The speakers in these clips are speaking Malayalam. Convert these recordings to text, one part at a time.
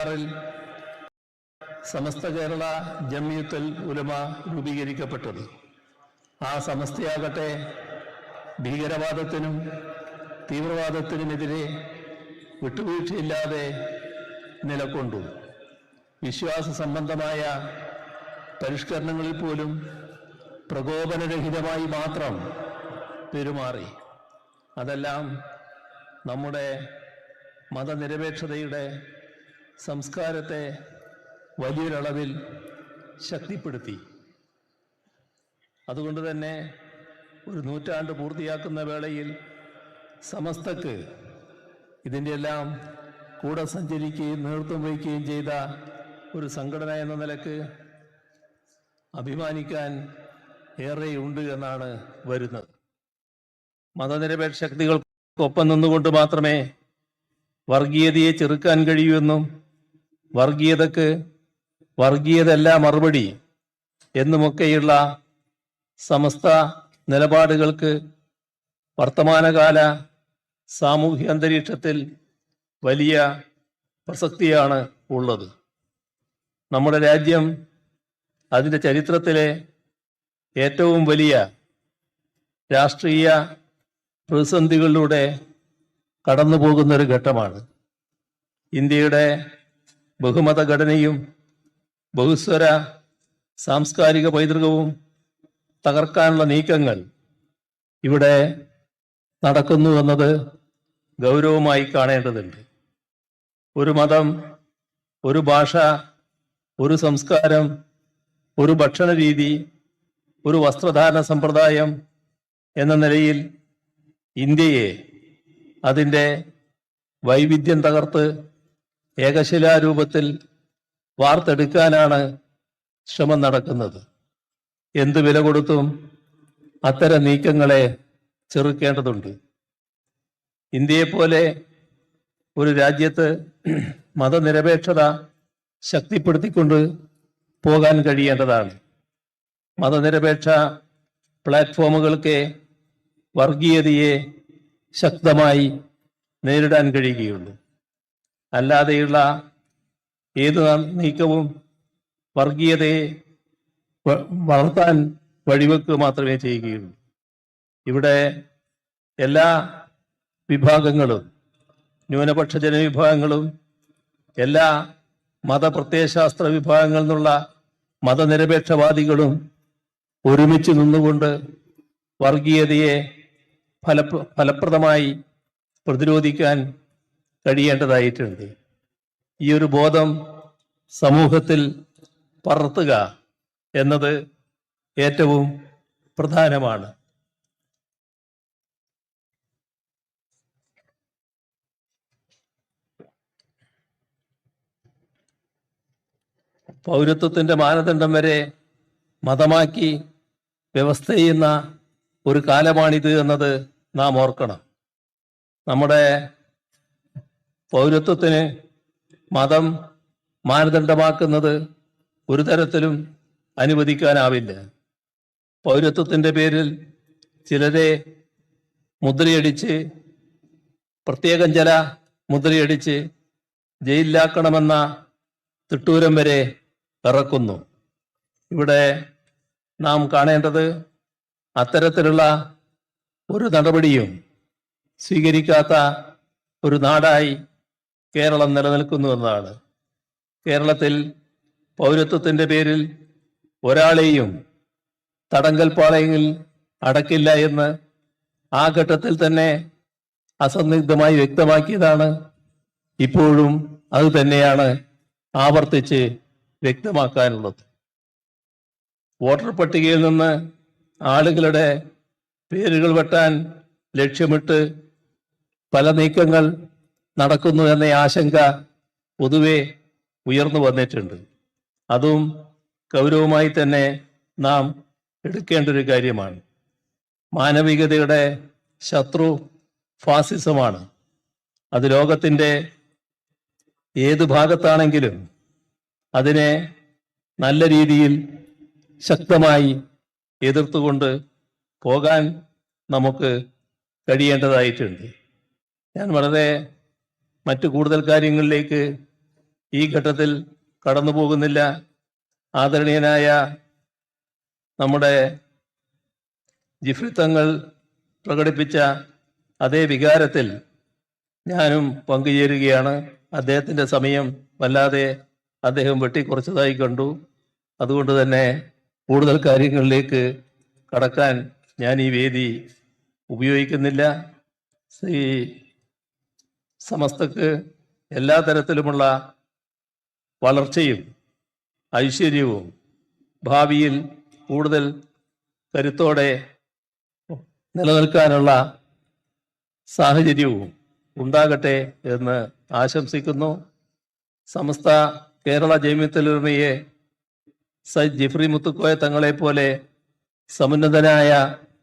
ആറിൽ സമസ്ത കേരള ജമ്മിയുത്തൽ ഉലമ രൂപീകരിക്കപ്പെട്ടത്. ആ സമസ്തയാകട്ടെ ഭീകരവാദത്തിനും തീവ്രവാദത്തിനുമെതിരെ വിട്ടുവീഴ്ചയില്ലാതെ നിലകൊണ്ടു. വിശ്വാസ സംബന്ധമായ പരിഷ്കരണങ്ങളിൽ പോലും പ്രകോപനരഹിതമായി മാത്രം പെരുമാറി. അതെല്ലാം നമ്മുടെ മതനിരപേക്ഷതയുടെ സംസ്കാരത്തെ വലിയൊരളവിൽ ശക്തിപ്പെടുത്തി. അതുകൊണ്ട് തന്നെ ഒരു നൂറ്റാണ്ട് പൂർത്തിയാക്കുന്ന വേളയിൽ സമസ്തക്ക് ഇതിന്റെ എല്ലാം കൂടെ സഞ്ചരിക്കുകയും നേതൃത്വം വഹിക്കുകയും ചെയ്ത ഒരു സംഘടന എന്ന നിലയ്ക്ക് അഭിമാനിക്കാൻ ഏറെയുണ്ട് എന്നാണ് വരുന്നത്. മതനിരപേക്ഷ ശക്തികൾക്കൊപ്പം നിന്നുകൊണ്ട് മാത്രമേ വർഗീയതയെ ചെറുക്കാൻ കഴിയുമെന്നും വർഗീയതക്ക് വർഗീയതല്ല മറുപടി എന്നുമൊക്കെയുള്ള സമസ്ത നിലപാടുകൾക്ക് വർത്തമാനകാല സാമൂഹ്യ അന്തരീക്ഷത്തിൽ വലിയ പ്രസക്തിയാണ് ഉള്ളത്. നമ്മുടെ രാജ്യം അതിന്റെ ചരിത്രത്തിലെ ഏറ്റവും വലിയ രാഷ്ട്രീയ പ്രതിസന്ധികളിലൂടെ കടന്നു പോകുന്നൊരു ഘട്ടമാണ്. ഇന്ത്യയുടെ ബഹുമത ഘടനയും ബഹുസ്വര സാംസ്കാരിക പൈതൃകവും തകർക്കാനുള്ള നീക്കങ്ങൾ ഇവിടെ നടക്കുന്നു എന്നത് ഗൗരവമായി കാണേണ്ടതുണ്ട്. ഒരു മതം ഒരു ഭാഷ ഒരു സംസ്കാരം ഒരു ഭക്ഷണ രീതി ഒരു വസ്ത്രധാരണ സമ്പ്രദായം എന്ന നിലയിൽ ഇന്ത്യയെ അതിന്റെ വൈവിധ്യം തകർത്ത് ഏകശിലാരൂപത്തിൽ വാർത്തെടുക്കാനാണ് ശ്രമം നടക്കുന്നത്. എന്ത് വില കൊടുത്തും അത്തരം നീക്കങ്ങളെ ചെറുക്കേണ്ടതുണ്ട്. ഇന്ത്യയെപ്പോലെ ഒരു രാജ്യത്ത് മതനിരപേക്ഷത ശക്തിപ്പെടുത്തിക്കൊണ്ട് പോകാൻ കഴിയേണ്ടതാണ്. മതനിരപേക്ഷ പ്ലാറ്റ്ഫോമുകൾക്ക് വർഗീയതയെ ശക്തമായി നേരിടാൻ കഴിയുകയുള്ളൂ. അല്ലാതെയുള്ള ഏത് നീക്കവും വർഗീയതയെ വളർത്താൻ വഴിവെക്കുക മാത്രമേ ചെയ്യുകയുള്ളൂ. ഇവിടെ എല്ലാ വിഭാഗങ്ങളും ന്യൂനപക്ഷ ജനവിഭാഗങ്ങളും എല്ലാ മതപ്രത്യയശാസ്ത്ര വിഭാഗങ്ങളിൽ നിന്നുള്ള മതനിരപേക്ഷവാദികളും ഒരുമിച്ച് നിന്നുകൊണ്ട് വർഗീയതയെ ഫല ഫലപ്രദമായി പ്രതിരോധിക്കാൻ കഴിയേണ്ടതായിട്ടുണ്ട്. ഈ ഒരു ബോധം സമൂഹത്തിൽ പറത്തുക എന്നത് ഏറ്റവും പ്രധാനമാണ്. പൗരത്വത്തിന്റെ മാനദണ്ഡം വരെ മതമാക്കി വ്യവസ്ഥ ചെയ്യുന്ന ഒരു കാലമാണിത് എന്നത് നാം ഓർക്കണം. നമ്മുടെ പൗരത്വത്തിന് മതം മാനദണ്ഡമാക്കുന്നത് ഒരു തരത്തിലും അനുവദിക്കാനാവില്ല. പൗരത്വത്തിന്റെ പേരിൽ ചിലരെ മുദ്രയടിച്ച് പ്രത്യേകം ചില മുദ്രയടിച്ച് ജയിലിലാക്കണമെന്ന തിട്ടൂരം വരെ ഇറക്കുന്നു. ഇവിടെ നാം കാണേണ്ടത് അത്തരത്തിലുള്ള ഒരു നടപടിയും സ്വീകരിക്കാത്ത ഒരു നാടായി കേരളം നിലനിൽക്കുന്നു എന്നതാണ് കേരളത്തിൽ പൗരത്വത്തിന്റെ പേരിൽ ഒരാളെയും തടങ്കൽ പാളയങ്ങളിൽ അടക്കില്ല എന്ന് ആ ഘട്ടത്തിൽ തന്നെ അസന്നിഗ്ധമായി വ്യക്തമാക്കിയതാണ്. ഇപ്പോഴും അത് തന്നെയാണ് ആവർത്തിച്ച് വ്യക്തമാക്കാനുള്ളത്. വോട്ടർ പട്ടികയിൽ നിന്ന് ആളുകളുടെ പേരുകൾ വെട്ടാൻ ലക്ഷ്യമിട്ട് പല നീക്കങ്ങൾ നടക്കുന്നു എന്ന ആശങ്ക പൊതുവെ ഉയർന്നു വന്നിട്ടുണ്ട്. അതും ഗൗരവമായി തന്നെ നാം എടുക്കേണ്ട ഒരു കാര്യമാണ്. മാനവികതയുടെ ശത്രു ഫാസിസമാണ്. അത് ലോകത്തിന്റെ ഏത് ഭാഗത്താണെങ്കിലും അതിനെ നല്ല രീതിയിൽ ശക്തമായി എതിർത്തുകൊണ്ട് പോകാൻ നമുക്ക് കഴിയേണ്ടതായിട്ടുണ്ട്. ഞാൻ വളരെ മറ്റു കൂടുതൽ കാര്യങ്ങളിലേക്ക് ഈ ഘട്ടത്തിൽ കടന്നു പോകുന്നില്ല. ആദരണീയനായ നമ്മുടെ ജിഫ്രിത്തങ്ങൾ പ്രകടിപ്പിച്ച അതേ വികാരത്തിൽ ഞാനും പങ്കുചേരുകയാണ്. അദ്ദേഹത്തിന്റെ സമയം വല്ലാതെ അദ്ദേഹം വെട്ടിക്കുറച്ചതായി കണ്ടു. അതുകൊണ്ട് തന്നെ കൂടുതൽ കാര്യങ്ങളിലേക്ക് കടക്കാൻ ഞാൻ ഈ വേദി ഉപയോഗിക്കുന്നില്ല. ഈ സമസ്തക്ക് എല്ലാ തരത്തിലുമുള്ള വളർച്ചയും ഐശ്വര്യവും ഭാവിയിൽ കൂടുതൽ കരുത്തോടെ നിലനിൽക്കാനുള്ള സാഹചര്യവും ഉണ്ടാകട്ടെ എന്ന് ആശംസിക്കുന്നു. സമസ്ത കേരള ജൈമ്യത്തിലുമയെ സൈദ് ജിഫ്രി മുത്തുക്കോയ തങ്ങളെപ്പോലെ സമുന്നതനായ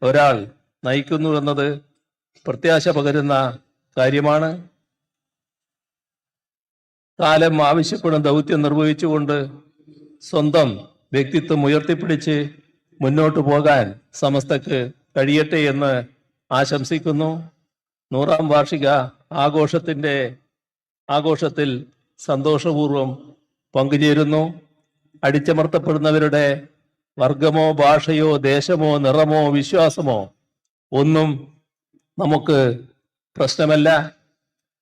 ഒരാൾ നയിക്കുന്നു എന്നത് പ്രത്യാശ പകരുന്ന കാര്യമാണ്. കാലം ആവശ്യപ്പെടുന്ന ദൗത്യം നിർവഹിച്ചുകൊണ്ട് സ്വന്തം വ്യക്തിത്വം ഉയർത്തിപ്പിടിച്ച് മുന്നോട്ട് പോകാൻ സമസ്തക്ക് കഴിയട്ടെ എന്ന് ആശംസിക്കുന്നു. നൂറാം വാർഷിക ആഘോഷത്തിന്റെ ആഘോഷത്തിൽ സന്തോഷപൂർവം പങ്കുചേരുന്നു. അടിച്ചമർത്തപ്പെടുന്നവരുടെ വർഗമോ ഭാഷയോ ദേശമോ നിറമോ വിശ്വാസമോ ഒന്നും നമുക്ക് പ്രശ്നമല്ല.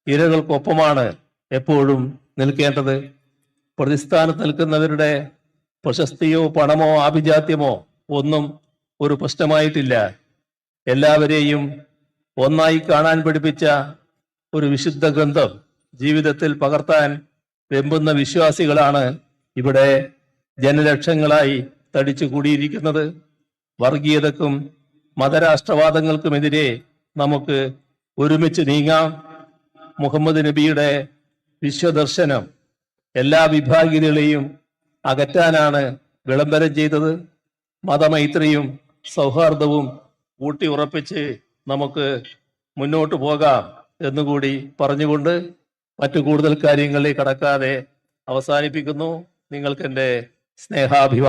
ഇരകൾക്കൊപ്പമാണ് എപ്പോഴും നിൽക്കേണ്ടത്? പ്രതിസ്ഥാനത്ത് നിൽക്കുന്നവരുടെ പ്രശസ്തിയോ പണമോ ആഭിജാത്യമോ ഒന്നും ഒരു പ്രശ്നമായിട്ടില്ല. എല്ലാവരെയും ഒന്നായി കാണാൻ പഠിപ്പിച്ച ഒരു വിശുദ്ധ ഗ്രന്ഥം ജീവിതത്തിൽ പകർത്താൻ വെമ്പുന്ന വിശ്വാസികളാണ് ഇവിടെ ജനലക്ഷങ്ങളായി തടിച്ചു കൂടിയിരിക്കുന്നത്. വർഗീയതക്കും മതരാഷ്ട്രവാദങ്ങൾക്കുമെതിരെ നമുക്ക് ഒരുമിച്ച് നീങ്ങാം. മുഹമ്മദ് നബിയുടെ വിശ്വദർശനം എല്ലാ വിഭാഗീയതകളെയും അകറ്റാനാണ് വിളംബരം ചെയ്തത്. മതമൈത്രിയും സൗഹാർദ്ദവും ഊട്ടി ഉറപ്പിച്ച് നമുക്ക് മുന്നോട്ട് പോകാം എന്നുകൂടി പറഞ്ഞുകൊണ്ട് മറ്റു കൂടുതൽ കാര്യങ്ങളിൽ കടക്കാതെ അവസാനിപ്പിക്കുന്നു. നിങ്ങൾക്ക് എന്റെ